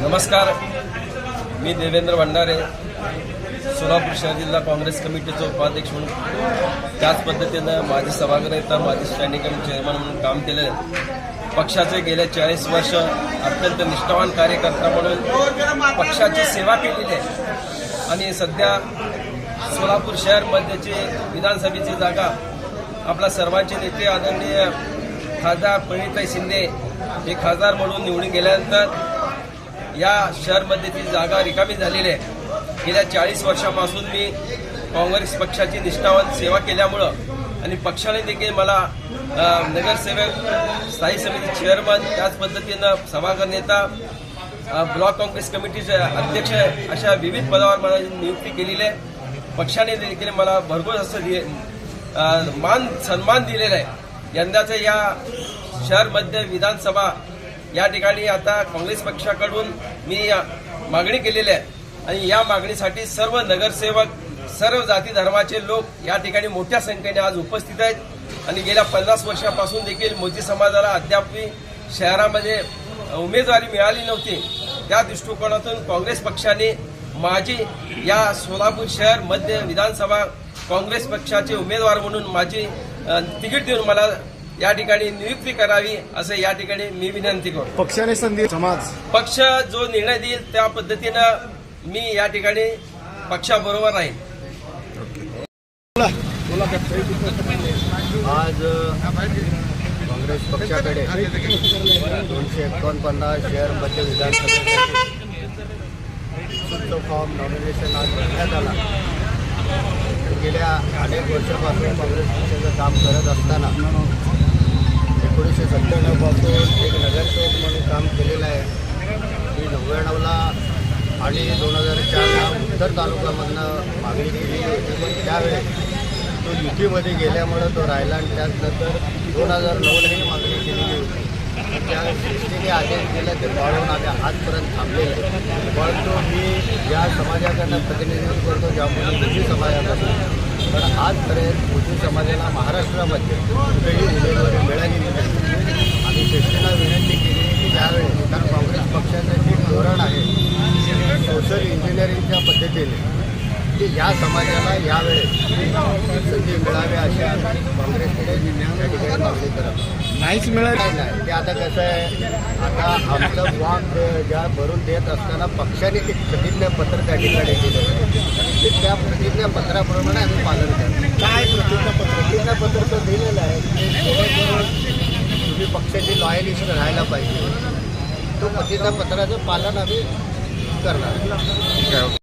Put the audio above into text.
नमस्कार. मी देवेंद्र भंडारे सोलापूर शहर जिल्हा काँग्रेस कमिटीचे उपाध्यक्ष म्हणून. त्याच पद्धतीनं माझे सभागृहता माझे स्टँडिंग कमिटी चेअरमन म्हणून काम केलेलं आहे पक्षाचे गेल्या चाळीस वर्ष अत्यंत निष्ठावान कार्यकर्ता म्हणून पक्षाची सेवा केलेली आहे. आणि सध्या सोलापूर शहरमध्येची विधानसभेची जागा आपला सर्वांचे नेते आदरणीय खासदार प्रणिताई शिंदे हे खासदार म्हणून निवडून गेल्यानंतर या शहरमध्ये ती जागा रिकामी झालेली आहे. गेल्या चाळीस वर्षापासून मी काँग्रेस पक्षाची निष्ठावान सेवा केल्यामुळं आणि पक्षाने देखील मला नगरसेवक स्थायी समिती चेअरमन त्याच पद्धतीनं सभागृह नेता ब्लॉक काँग्रेस कमिटीचे अध्यक्ष अशा विविध पदावर मला नियुक्ती केलेली आहे. पक्षाने देखील मला भरघोस असं मान सन्मान दिलेला आहे. यंदाच्या या शहरमध्ये विधानसभा या ठिकाणी आता काँग्रेस पक्षाकडून मी मागणी केलेली आहे. आणि या मागणीसाठी सर्व नगरसेवक सर्व जाती धर्माचे लोक या ठिकाणी मोठ्या संख्येने आज उपस्थित आहेत. आणि गेल्या पन्नास वर्षापासून देखील मोदी समाजाला अद्यापही शहरामध्ये उमेदवारी मिळाली नव्हती. त्या दृष्टिकोनातून काँग्रेस पक्षाने माझी या सोलापूर शहर मध्य विधानसभा काँग्रेस पक्षाचे उमेदवार म्हणून माझी तिकीट देऊन मला या ठिकाणी नियुक्ती करावी असं या ठिकाणी मी विनंती करतो. पक्षाने संधी समाज. पक्ष जो निर्णय देईल त्या पद्धतीनं मी या ठिकाणी पक्षाबरोबर राहील आज काँग्रेस पक्षाकडे दोनशे एकोणपन्नास शहर मध्य विधानसभेसाठी फॉर्म नॉमिनेशन आज भरण्यात आला. गेल्या अनेक वर्षापासून काँग्रेस पक्षाचं काम करत असताना एकोणीसशे सत्त्याण्णवपासून एक नगरसेवक म्हणून काम केलेलं आहे. मी नव्याण्णवला आणि दोन हजार चारला उत्तर तालुक्यामधनं मागणी केली होती. पण त्यावेळेस तो युतीमध्ये गेल्यामुळं तो राहिला आणि त्यानंतर दोन हजार नऊलाही मागणी केलेली होती. त्या दृष्टीने आदेश दिला ते वाढवून आम्ही आजपर्यंत थांबलेलं आहे परंतु मी ज्या समाजाकडनं प्रतिनिधित्व करतो ज्यामुळे मुस्लिम समाजाकडून. पण आजपर्यंत मुस्लिम समाजाला महाराष्ट्रामध्ये कुठेही उमेदवारी मिळाली नाही. शेष्टीला विनंती केली की ज्यावेळेस कारण काँग्रेस पक्षाचं जे धोरण आहे सोशल इंजिनिअरिंगच्या पद्धतीने की या समाजाला यावेळेस संधी मिळावी अशी काँग्रेसकडे त्या ठिकाणी मागणी करत. नाहीच मिळाली नाही नाही. ते आता कसं आहे आता आमचं फॉर्म ज्या भरून देत असताना पक्षाने ते प्रतिज्ञापत्र त्या ठिकाणी दिलं आणि ते त्या प्रतिज्ञापत्राप्रमाणे आम्ही पालन करतो. काय प्रतिज्ञापत्र? प्रतिज्ञापत्र तर दिलेलं आहे. पक्षाची राहायला पाहिजे. तो प्रतिज्ञापत्राचं पालन आम्ही करणार.